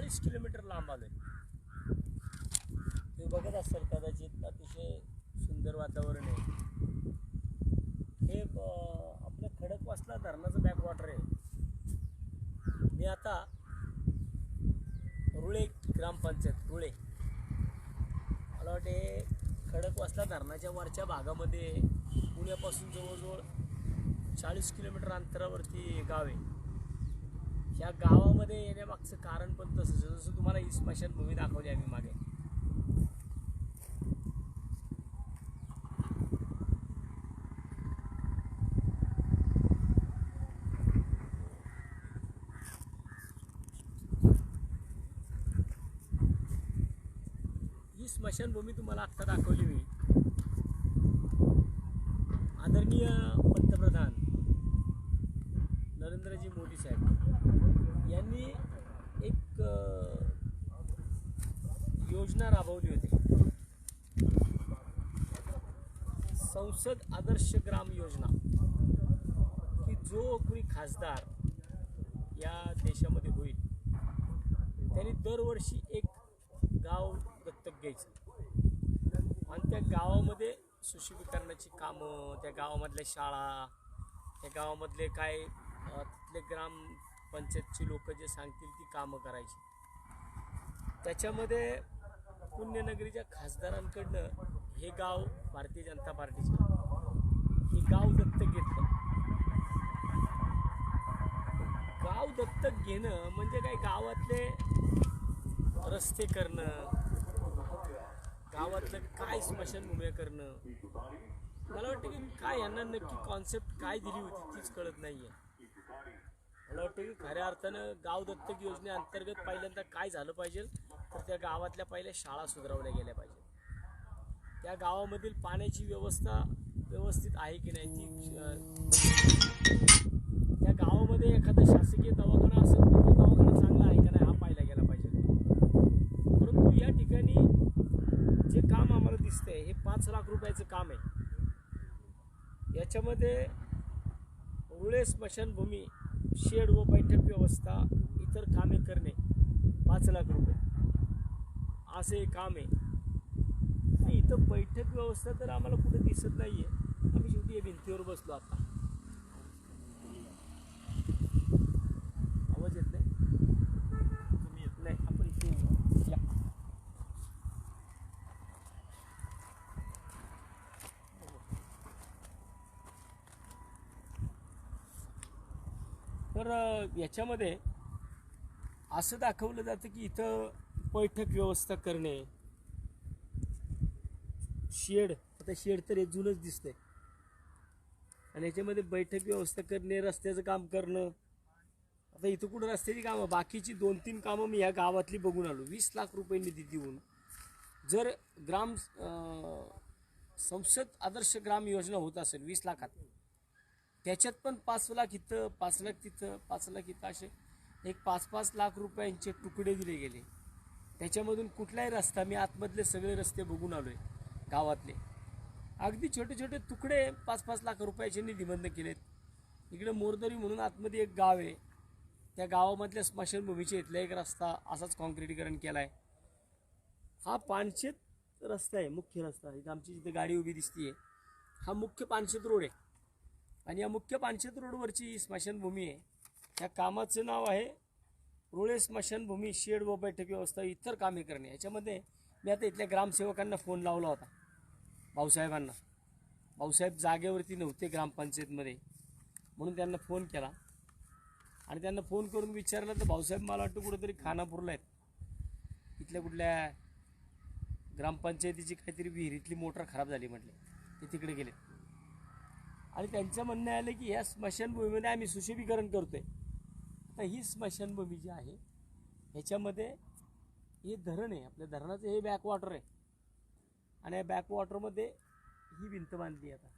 चाळीस किलोमीटर लांब आलो आहे तुम्ही बघत असाल कदाचित अतिशय सुंदर वातावरण आहे. हे आपलं खडकवासला धरणाचं बॅकवॉटर आहे. मी आता रुळे ग्रामपंचायत रुळे. मला वाटते खडकवासला धरणाच्या वरच्या भागामध्ये पुण्यापासून जवळजवळ चाळीस किलोमीटर अंतरावरती गाव आहे. या गावामध्ये येण्यामागचं कारण पण तसंच जसं तुम्हाला ही स्मशानभूमी दाखवली आम्ही मागे. ही स्मशानभूमी तुम्हाला आत्ता दाखवली मी. आदरणीय पंतप्रधान नरेंद्रजी मोदी साहेब. यांनी एक योजना राबवली होती. संसद आदर्श ग्राम योजना की जो कोणी खासदार या देशामध्ये होईल त्यांनी दरवर्षी एक गाव दत्तक घ्यायचं. आणि त्या गावामध्ये सुशोभीकरणाची कामं त्या गावामधल्या शाळा त्या गावामधले काय तिथले ग्राम पंचायतची लोक जे सांगतील ती कामं करायची. त्याच्यामध्ये पुण्यनगरीच्या खासदारांकडनं हे गाव भारतीय जनता पार्टीचे हे गाव दत्तक घेतलं. गाव दत्तक घेणं म्हणजे काय? गावातले रस्ते करणं गावातलं काय स्मशानभूमी करणं. मला वाटतं की काय यांना नक्की कॉन्सेप्ट काय दिली होती तीच कळत नाहीये. मला वाटतं की खऱ्या अर्थानं गाव दत्तक योजनेअंतर्गत पहिल्यांदा काय झालं पाहिजे तर त्या गावातल्या पहिल्या शाळा सुधारवल्या गेल्या पाहिजेत. त्या गावामधील पाण्याची व्यवस्था व्यवस्थित आहे की नाही त्या गावामध्ये एखादा शासकीय दवाखाना असेल तर तो दवाखाना चांगला आहे का नाही हा पाहिला गेला पाहिजे. परंतु या ठिकाणी जे काम आम्हाला दिसतंय हे पाच लाख रुपयाचं काम आहे. याच्यामध्ये रुळे स्मशानभूमी शेड व बैठक व्यवस्था इतर कामे करणे. पाच लाख रुपये. असे काम आहे. इथं बैठक व्यवस्था तर आम्हाला कुठे दिसत नाही आहे आम्ही शेवटी या भिंतीवर बसलो आता आवाज येत नाही तुम्ही येत नाही आपण इथे येऊ. या तर याच्यामध्ये असं दाखवलं जातं की इथं बैठक व्यवस्था करणे शेड आता शेड तर हे जुनच दिसतंय. आणि याच्यामध्ये बैठक व्यवस्था करणे रस्त्याचं काम करणं. आता इथं कुठं रस्त्याची कामं? बाकीची दोन तीन कामं मी ह्या गावातली बघून आलो. वीस लाख रुपये निधी देऊन. जर ग्राम संसद आदर्श ग्राम योजना होत असेल वीस लाखात त्याच्यात पण पाच लाख इथं पाच लाख तिथं पाच लाख इथं असे एक पाच पाच लाख रुपयांचे तुकडे दिले गेले. त्याच्यामधून कुठलाही रस्ता मी आतमधले सगळे रस्ते बघून आलो आहे गावातले. अगदी छोटे छोटे तुकडे पाच पाच लाख रुपयाचे निधीबंद केलेत. इकडे मोरदरी म्हणून आतमध्ये एक गाव आहे. त्या गावामधल्या स्मशानभूमीच्या इथला एक रस्ता असाच कॉन्क्रिटीकरण केला आहे हा पानशेत रस्ता आहे मुख्य रस्ता. इथं आमची जिथे गाडी उभी दिसतीये हा मुख्य पानशेत रोड आहे. आणि या मुख्य पानशेत रोडवरची स्मशानभूमी आहे. या कामाचं नाव आहे रुळे स्मशानभूमी शेड व बैठक व्यवस्था इतर कामे करणे. याच्यामध्ये मी आता इथल्या ग्रामसेवकांना फोन लावला होता. भाऊसाहेबांना. भाऊसाहेब जागेवरती नव्हते ग्रामपंचायतमध्ये. म्हणून त्यांना फोन केला. आणि त्यांना फोन करून विचारलं तर भाऊसाहेब मला वाटतं कुठंतरी खानापूरला आहेत. इथल्या कुठल्या ग्रामपंचायतीची काहीतरी विहिरीतली मोटर खराब झाली म्हटले. ते तिकडे गेले आणि त्यांचं म्हणणं आलं की ह्या स्मशानभूमीमध्ये आम्ही सुशोभीकरण आहे आता ही स्मशानभूमी जी आहे ह्याच्यामध्ये हे धरण आहे. आपल्या धरणाचं हे बॅकवॉटर आहे. आणि या बॅकवॉटरमध्ये ही भिंत बांधली आहे आता.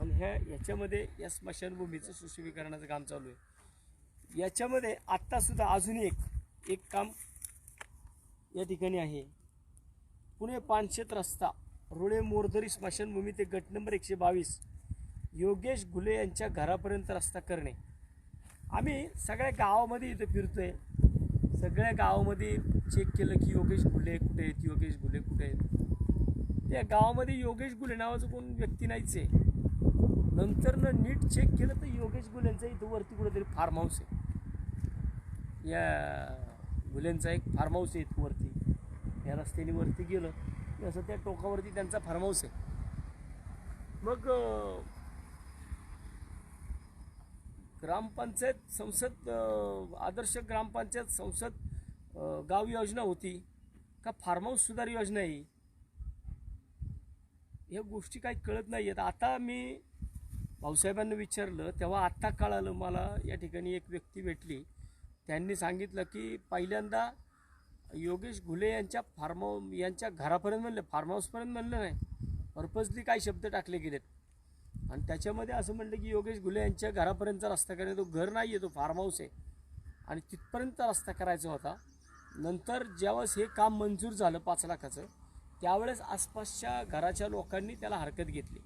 आणि ह्या याच्यामध्ये या स्मशानभूमीचं सुशोभीकरणाचं काम चालू आहे. याच्यामध्ये आत्तासुद्धा अजून एक एक काम या ठिकाणी आहे. पुणे पानशेत रस्ता रुळे मोरदरी स्मशानभूमी ते गट नंबर एकशे बावीस योगेश घुले यांच्या घरापर्यंत रस्ता करणे. आम्ही सगळ्या गावामध्ये इथं फिरतो आहे सगळ्या गावामध्ये चेक केलं की योगेश घुले कुठे आहेत योगेश घुले कुठे आहेत? त्या गावामध्ये योगेश घुले नावाचं कोण व्यक्ती नाहीच आहे. नंतर न नीट चेक केलं तर योगेश गुलेंचा इथं वरती कुठेतरी फार्म हाऊस आहे. या मुलेंचा एक फार्म हाऊस आहे वरती. या रस्त्याने वरती गेलं की असं त्या टोकावरती त्यांचा फार्म हाऊस आहे. मग ग्रामपंचायत संसद आदर्श ग्रामपंचायत संसद गाव योजना होती का फार्म हाऊस सुधार योजना आहे ह्या गोष्टी काही कळत नाही आहेत आता मी भाऊसाहेबांना विचारलं तेव्हा आत्ता कळालं मला या ठिकाणी एक व्यक्ती भेटली. त्यांनी सांगितलं की पहिल्यांदा योगेश घुले यांच्या फार्म यांच्या घरापर्यंत म्हणलं फार्म हाऊसपर्यंत म्हणलं नाही पर्पजली काही शब्द टाकले गेलेत. आणि त्याच्यामध्ये असं म्हणलं की योगेश घुले यांच्या घरापर्यंतचा रस्ता करायचा तो घर नाही आहे तो फार्म हाऊस आहे. आणि तिथपर्यंत रस्ता करायचा होता. नंतर ज्यावेळेस हे काम मंजूर झालं पाच लाखाचं त्यावेळेस आसपासच्या घराच्या लोकांनी त्याला हरकत घेतली.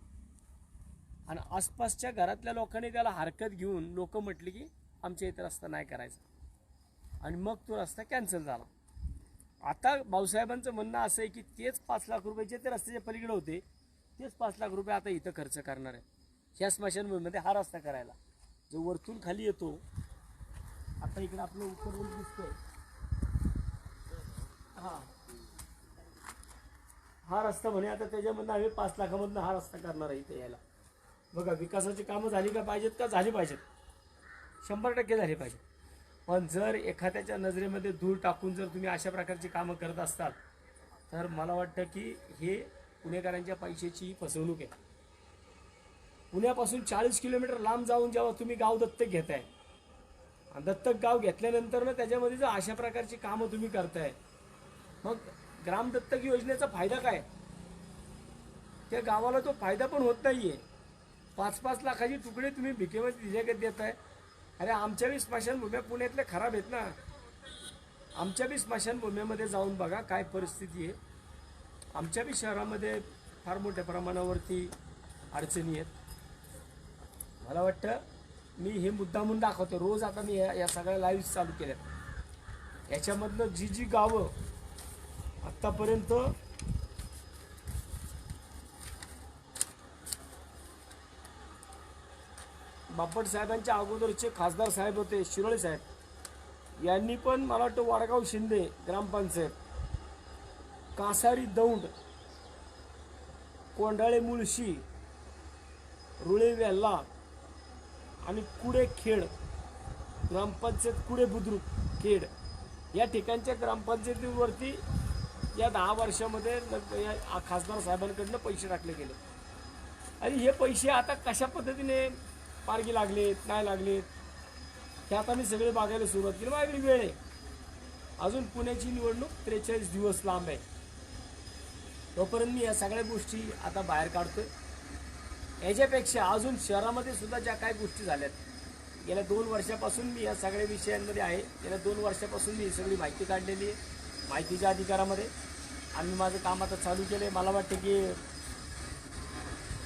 आणि आसपासच्या घरातल्या लोकांनी त्याला हरकत घेऊन लोक म्हटली की आमच्या इथे रस्ता नाही करायचा. आणि मग तो रस्ता कॅन्सल झाला. आता भाऊसाहेबांचं म्हणणं असं आहे की तेच पाच लाख रुपयाचे ते रस्त्याच्या पलीकडे होते तेच पाच लाख रुपये आता इथं खर्च करणार आहे. ह्या स्मशानभूमीमध्ये हा रस्ता करायला. जो वरतून खाली येतो आता इकडे आपलं उत्तर दिसतोय. हां. हा रस्ता म्हणे आता त्याच्यामधनं आम्ही पाच लाखामधनं हा रस्ता करणार आहे इथे यायला. बघा विकासाची कामं झाली का पाहिजेत का? झाली पाहिजेत. शंभर टक्के झाली पाहिजेत. पण जर एखाद्याच्या नजरेमध्ये धूळ टाकून जर तुम्ही अशा प्रकारची कामं करत असतात तर मला वाटतं की हे पुणेकरांच्या पैशाची फसवणूक आहे. पुण्यापासून चाळीस किलोमीटर लांब जाऊन जेव्हा तुम्ही गाव दत्तक घेताय आणि दत्तक गाव घेतल्यानंतर ना त्याच्यामध्ये जर अशा प्रकारची कामं तुम्ही करताय मग ग्राम दत्तक योजनेचा फायदा काय? त्या गावाला तो फायदा पण होत नाहीये. पाच पाच लाखाची तुकडे तुम्ही भिकेमध्ये देत आहे अरे आमच्या बी स्मशानभूम्या पुण्यातल्या खराब आहेत ना. आमच्या बी स्मशानभूमीमध्ये जाऊन बघा काय परिस्थिती आहे. आमच्या बी शहरामध्ये फार मोठ्या प्रमाणावरती अडचणी आहेत. मला वाटतं मी हे मुद्दामून दाखवतो. रोज आता मी या या सगळ्या लाईव्ह चालू केल्या याच्यामधनं जी जी गावं आत्तापर्यंत बापट साहेबांच्या अगोदरचे खासदार साहेब होते शिरोळे साहेब. यांनी पण मला वाटतं वाडगाव शिंदे ग्रामपंचायत. कासारी दौंड कोंडाळे मुळशी रुळे वेल्ला आणि कुडे खेड ग्रामपंचायत कुडे बुद्रुक खेड. या ठिकाणच्या ग्रामपंचायतीवरती या दहा वर्षामध्ये या खासदार साहेबांकडनं पैसे टाकले गेले. आणि हे पैसे आता कशा पद्धतीने मार्गी लागलेत काय लागलेत. हे आता मी सगळे बघायला सुरुवात केली. माझ्याकडे वेळ आहे. अजून पुण्याची निवडणूक त्रेचाळीस दिवस लांब आहे. तोपर्यंत मी या सगळ्या गोष्टी आता बाहेर काढतोय. याच्यापेक्षा अजून शहरामध्ये सुद्धा ज्या काही गोष्टी झाल्यात गेल्या दोन वर्षापासून मी या सगळ्या विषयांमध्ये आहे. गेल्या दोन वर्षापासून मी सगळी माहिती काढलेली आहे माहितीच्या अधिकारामध्ये. आम्ही माझं काम आता चालू केलं आहे मला वाटतं की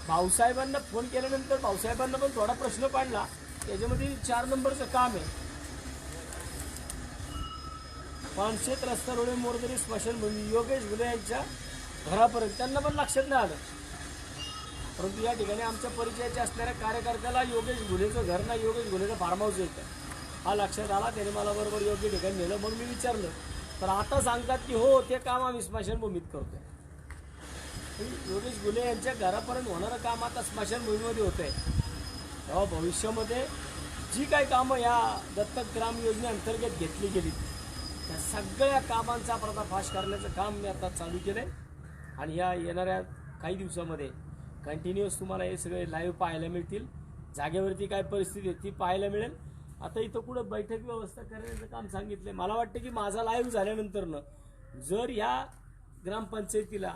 भाऊसाहेबांना फोन केल्यानंतर भाऊसाहेबांना पण थोडा प्रश्न पाडला. त्याच्यामध्ये चार नंबरचं काम आहे. पानशेत रस्ता रोडे मोरदरी स्मशानभूमी योगेश घुले यांच्या घरापर्यंत त्यांना पण लक्षात नाही आलं. परंतु या ठिकाणी आमच्या परिचयाच्या असणाऱ्या कार्यकर्त्याला योगेश घुलेचं घर नाही योगेश घुलेचं फार्म हाऊस येतं हा लक्षात आला त्याने मला बरोबर योग्य ठिकाणी नेलं मग मी विचारलं. तर आता सांगतात की हो ते काम आम्ही स्मशानभूमीत करतोय. योगेश गुले यांच्या घरापर्यंत होणारं काम आता स्मशानभूमीमध्ये होत आहे तेव्हा भविष्यामध्ये जी काही कामं या दत्तक ग्राम योजनेअंतर्गत घेतली गेली त्या सगळ्या कामांचा पर्दाफाश करण्याचं काम मी आता चालू केलं आहे आणि या येणाऱ्या काही दिवसामध्ये कंटिन्युअस तुम्हाला हे सगळे लाईव्ह पाहायला मिळतील. जागेवरती काय परिस्थिती आहे ती पाहायला मिळेल. आता इथं कुठं बैठक व्यवस्था करण्याचं काम सांगितलं मला वाटतं की माझा लाईव्ह झाल्यानंतरनं जर या ग्रामपंचायतीला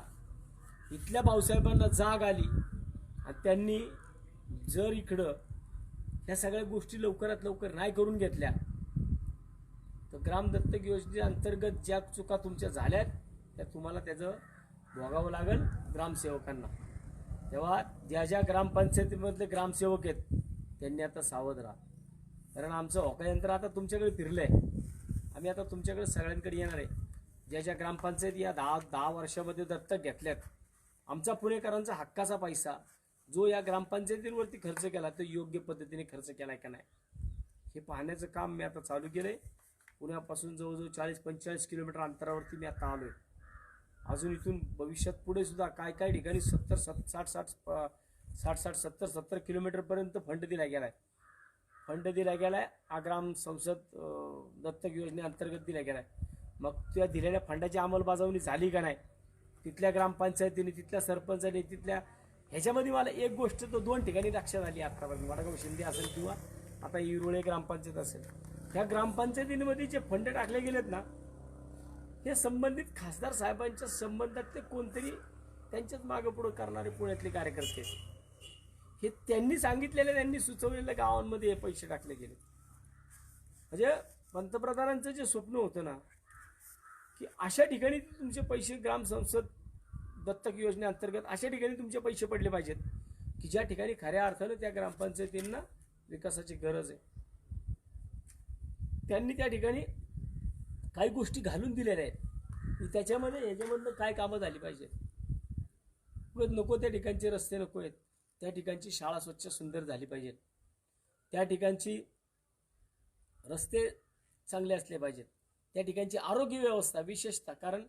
इथल्या भाऊसाहेबांना जाग आली. आणि त्यांनी जर इकडं ह्या सगळ्या गोष्टी लवकरात लवकर नाही करून घेतल्या तर ग्राम दत्तक योजनेअंतर्गत ज्या चुका तुमच्या झाल्यात त्या तुम्हाला त्याचं भोगावं लागेल ग्रामसेवकांना. तेव्हा ज्या ज्या ग्रामपंचायतीमधले ग्रामसेवक आहेत त्यांनी आता सावध राहा. कारण आमचं होकायंत्र आता तुमच्याकडे फिरलं आहे आम्ही आता तुमच्याकडे सगळ्यांकडे येणार आहे. ज्या ज्या ग्रामपंचायती या दहा दहा वर्षामध्ये दत्तक घेतल्यात आमचा पुणेकरांचा हक्काचा पैसा जो या ग्रामपंचायतींवरती खर्च केला तो योग्य पद्धतीने खर्च केला का नाही? हे पाहण्याचं काम मी आता चालू केलं आहे पुण्यापासून जवळजवळ चाळीस पंचेचाळीस किलोमीटर अंतरावरती मी आता आलोय. अजून इथून भविष्यात पुढे सुद्धा काय काय ठिकाणी सत्तर सत साठ साठ साठ साठ सत्तर सत्तर किलोमीटरपर्यंत फंड दिला गेला आहे फंड दिला गेला आहे ग्राम संसद दत्तक योजनेअंतर्गत दिला गेला आहे मग त्या दिलेल्या फंडाची अंमलबजावणी झाली का नाही? तिथल्या ग्रामपंचायतीने तिथल्या सरपंचाने तिथल्या ह्याच्यामध्ये मला एक गोष्ट तर दोन ठिकाणी लक्षात आली आत्तापर्यंत वडगाव शिंदे असेल किंवा आता इरुळे ग्रामपंचायत असेल. त्या ग्रामपंचायतींमध्ये जे फंड टाकले गेलेत ना हे संबंधित खासदार साहेबांच्या संबंधात ते कोणतरी त्यांच्याच मागं पुढं करणारे पुण्यातले कार्यकर्ते. आहेत. हे त्यांनी सांगितलेले त्यांनी सुचवलेल्या गावांमध्ये हे पैसे टाकले गेले म्हणजे पंतप्रधानांचं जे स्वप्न होतं ना की अशा ठिकाणी तुमचे पैसे ग्राम संसद दत्तक योजनेअंतर्गत अशा ठिकाणी तुमचे पैसे पडले पाहिजेत की ज्या ठिकाणी खऱ्या अर्थानं त्या ग्रामपंचायतींना विकासाची गरज आहे. त्यांनी त्या ठिकाणी काही गोष्टी घालून दिलेल्या आहेत. की त्याच्यामध्ये याच्यामधनं काय कामं झाली पाहिजेत? नको त्या ठिकाणचे रस्ते नको आहेत. त्या ठिकाणची शाळा स्वच्छ सुंदर झाली पाहिजेत. त्या ठिकाणची रस्ते चांगले असले पाहिजेत. त्या ठिकाणची आरोग्य व्यवस्था विशेषतः कारण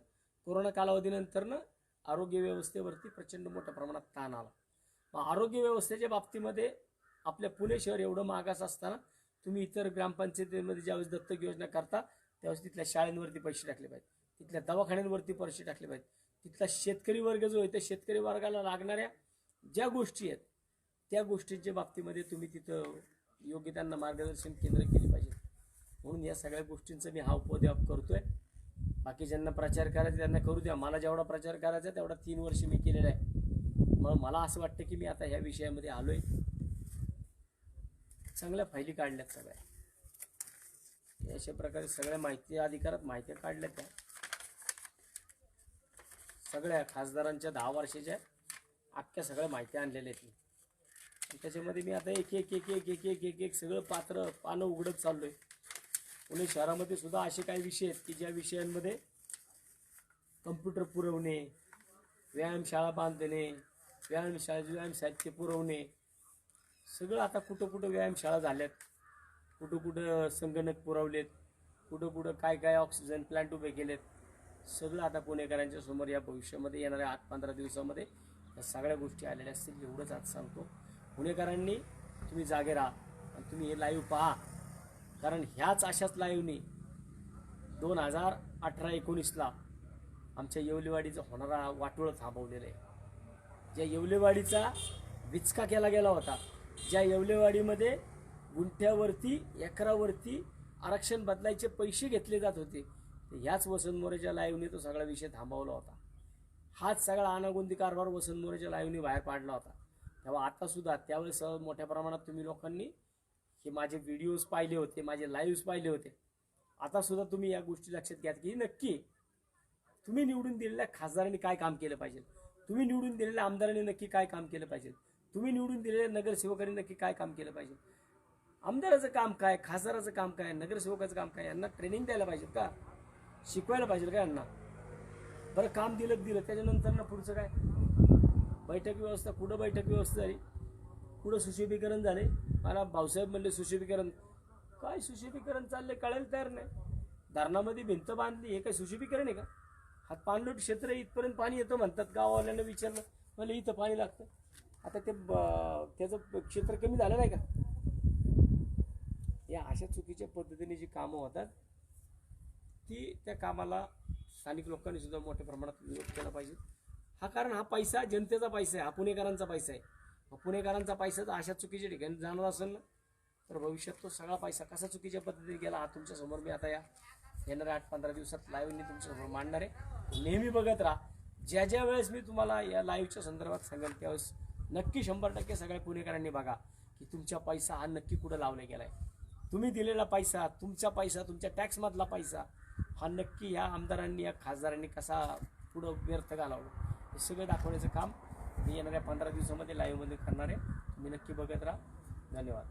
कोरोना कालावधीनंतरनं आरोग्य व्यवस्थेवरती प्रचंड मोठ्या प्रमाणात ताण आला. मग आरोग्य व्यवस्थेच्या बाबतीमध्ये आपल्या पुणे शहर एवढं मागास असताना तुम्ही इतर ग्रामपंचायतीमध्ये ज्यावेळेस दत्तक योजना करता त्यावेळेस तिथल्या शाळेंवरती पैसे टाकले पाहिजेत. तिथल्या दवाखान्यांवरती पैसे टाकले पाहिजेत. तिथला शेतकरी वर्ग जो आहे त्या शेतकरी वर्गाला लागणाऱ्या ज्या गोष्टी आहेत त्या गोष्टींच्या बाबतीमध्ये तुम्ही तिथं योग्य त्यांना मार्गदर्शन केंद्र केले. म्हणून या सगळ्या गोष्टींचा मी हा उपद्याप करतोय. बाकी ज्यांना प्रचार करायचा त्यांना करू द्या. मला जेवढा प्रचार करायचा तेवढा तीन वर्ष मी केलेला आहे. मग मला असं वाटतं की मी आता ह्या विषयामध्ये आलोय. चांगल्या फायली काढल्यात सगळ्या. अशा प्रकारे सगळ्या माहिती अधिकारात माहिती काढल्या त्या. सगळ्या खासदारांच्या दहा वर्षाच्या अख्ख्या सगळ्या माहिती आणलेल्या आहेत त्याच्यामध्ये मी आता एक एक एक एक एक एक एक एक सगळं पात्र पानं उघडत चाललोय. पुणे शहरामध्ये सुद्धा असे काही विषय आहेत की ज्या विषयांमध्ये कम्प्युटर पुरवणे व्यायामशाळा बांधणे व्यायामशाळा व्यायाम साहित्य पुरवणे सगळं आता कुठं कुठं व्यायामशाळा झाल्यात. कुठं कुठं संगणक पुरवलेत कुठं कुठं काय काय ऑक्सिजन प्लांट उभे केलेत. सगळं आता पुणेकरांच्या समोर या भविष्यामध्ये येणाऱ्या आठ पंधरा दिवसामध्ये या सगळ्या गोष्टी आलेल्या असतील एवढंच आज सांगतो. पुणेकरांनी तुम्ही जागे राहा आणि तुम्ही हे लाईव्ह पहा. कारण ह्याच अशाच लाईव्हने दोन हजार अठरा एकोणीसला आमच्या येवलेवाडीचं होणारा वाटोळं थांबवलेलं आहे. ज्या येवलेवाडीचा विचका केला गेला होता ज्या येवलेवाडीमध्ये गुंठ्यावरती एकरावरती आरक्षण बदलायचे पैसे घेतले जात होते तर ह्याच वसंत मोरेच्या लाईव्हने तो सगळा विषय थांबवला होता. हाच सगळा अनागोंदी कारभार वसंत मोरेच्या लाईव्हने बाहेर पाडला होता. तेव्हा आतासुद्धा त्यावेळेस मोठ्या प्रमाणात तुम्ही लोकांनी की माझे व्हिडिओज पाहिले होते माझे लाईव्ह पाहिले होते. आता सुद्धा तुम्ही या गोष्टी लक्षात घ्या की नक्की तुम्ही निवडून दिलेल्या खासदारांनी काय काम केलं पाहिजे? तुम्ही निवडून दिलेल्या आमदारांनी नक्की काय काम केलं पाहिजे? तुम्ही निवडून दिलेल्या नगरसेवकांनी नक्की काय काम केलं पाहिजे? आमदाराचं काम काय खासदाराचं काम काय नगरसेवकाचं काम काय यांना ट्रेनिंग द्यायला पाहिजे का? शिकवायला पाहिजे का यांना? बरं काम दिलं दिलं. त्याच्यानंतर ना पुढचं काय? बैठक व्यवस्था कुठं बैठक व्यवस्था झाली? पुढं सुशोभीकरण झाले. मला भाऊसाहेब म्हणले सुशोभीकरण. काय सुशोभीकरण चाललंय? कळायला तयार नाही. धरणामध्ये भिंत बांधली हे काय सुशोभीकरण आहे का? हात पाणलोट क्षेत्र इथपर्यंत पाणी येतं म्हणतात गाववाल्यांना विचारलं म्हणलं इथं पाणी लागतं. आता ते ब- त्याचं क्षेत्र कमी झालं नाही का? या अशा चुकीच्या पद्धतीने जी कामं होतात ती त्या कामाला स्थानिक लोकांनी सुद्धा मोठ्या प्रमाणात विरोध केला पाहिजे. हा कारण हा पैसा जनतेचा पैसा आहे हा पुणेकरांचा पैसा आहे. पुणेकरांचा पैसा जर अशा चुकीच्या ठिकाणी जाणार असेल ना तर भविष्यात तो सगळा पैसा कसा चुकीच्या पद्धतीने गेला हा तुमच्यासमोर मी आता या येणाऱ्या आठ पंधरा दिवसात लाईव्हनी तुमच्या मांडणार आहे. नेहमी बघत राहा. ज्या ज्या वेळेस मी तुम्हाला या लाईव्हच्या संदर्भात सांगेल त्यावेळेस नक्की शंभर टक्के सगळ्या पुणेकरांनी बघा की तुमचा पैसा हा नक्की कुठं लावला आहे तुम्ही दिलेला पैसा तुमचा पैसा तुमच्या टॅक्समधला पैसा हा नक्की या आमदारांनी या खासदारांनी कसा पुढं व्यर्थ घालवला हे सगळं दाखवण्याचं काम मी येणाऱ्या पंधरा दिवसामध्ये लाईव्हमध्ये करणार आहे. तुम्ही नक्की बघत राहा. धन्यवाद.